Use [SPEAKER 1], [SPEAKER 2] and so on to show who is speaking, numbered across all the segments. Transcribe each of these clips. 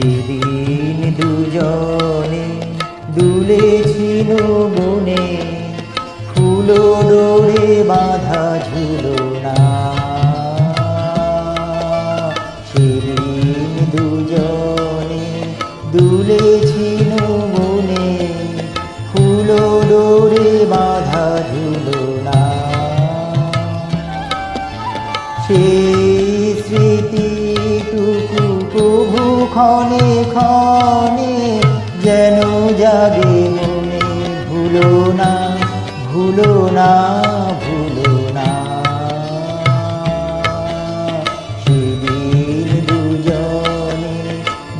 [SPEAKER 1] সেদিন দুজনে দুলেছি বনে ফুলো ডোরে বাঁধা ঝুলো না। সেদিন দুজনে দুলেছি ক্ষণে ক্ষণে যেন যাবে মনে। ভুলো না ভুলো না ভুলো না। সেদিন দুজনে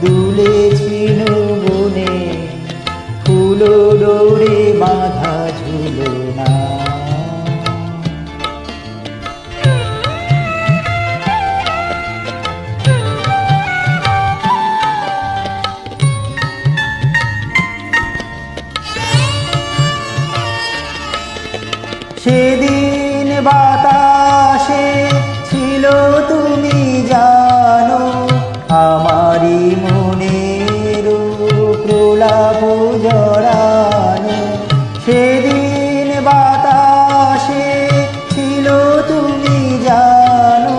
[SPEAKER 1] দুলেছিল বনে, ফুলো ডোরে বাঁধা সেদিন বাতাসে ছিল তুমি জানো, আমারই মনের প্রলাপ জড়ানো। সেদিন বাতাসে ছিল তুমি জানো,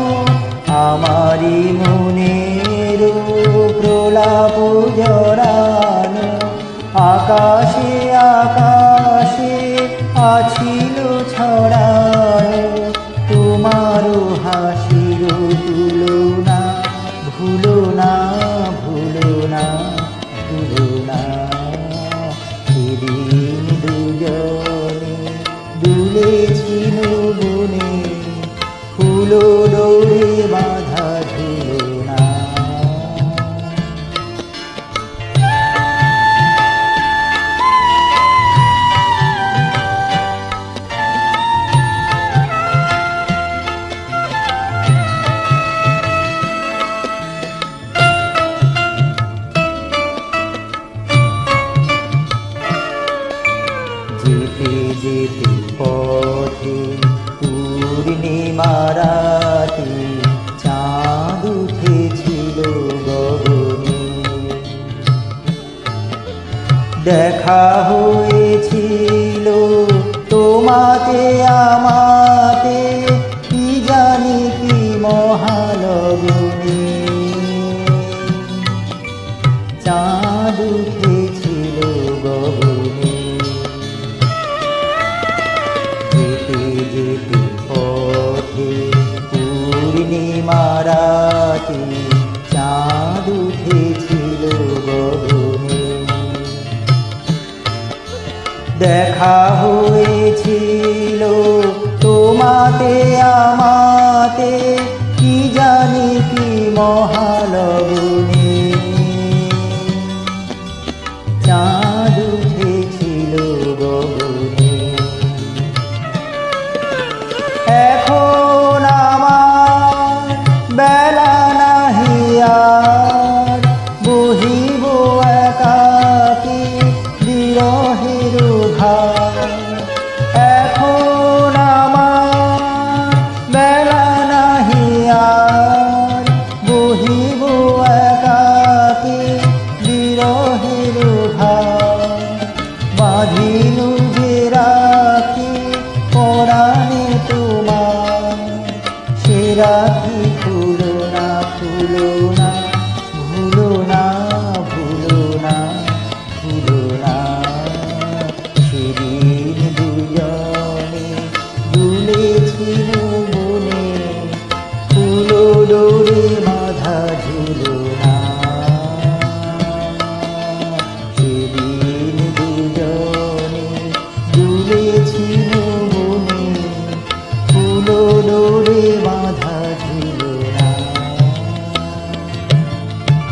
[SPEAKER 1] আমারই মনের প্রলাপ জড়ানো। আকাশে আকাশে আছিল পূর্ণিমারাতে চাঁদ উঠেছিল গগনে। দেখা হয়েছিল তোমাতে আমাতে কি জানি কি মহালগুনে দেখা হয়েছিল তোমাতে আমাতে কি জানি কি মহালগুনে। চা রাখি ভুলো না ভুলো না ভুলো না ভুলো না ভুলো না সেদিন দুজনে দুলেছিল মনে ফুলো ডোরে মাধা ঝুলো না। সেদিন দুজনে দুলেছিল